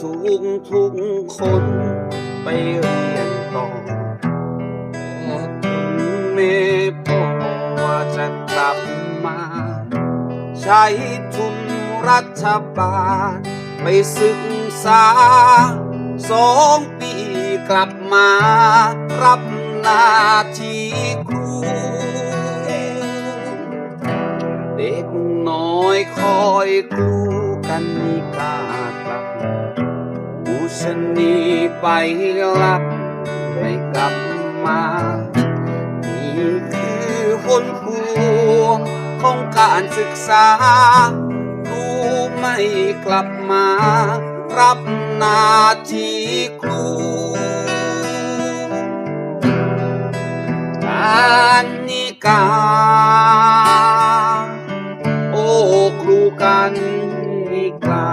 สูงทุกคนไปเรียนต่อแม่พ่อว่าจะกลับมา ใช้ทุนรัฐบาลไปศึกษาสองปีกลับมา รับหน้าที่ครู เด็กน้อยคอยครูกันมีกาก ลับอุชนีไปรับไม่กลับมานี่คือผลพวงของการศึกษาครูไม่กลับมา รับหน้าที่ครูการนิกา โอ้ครูกันนิกา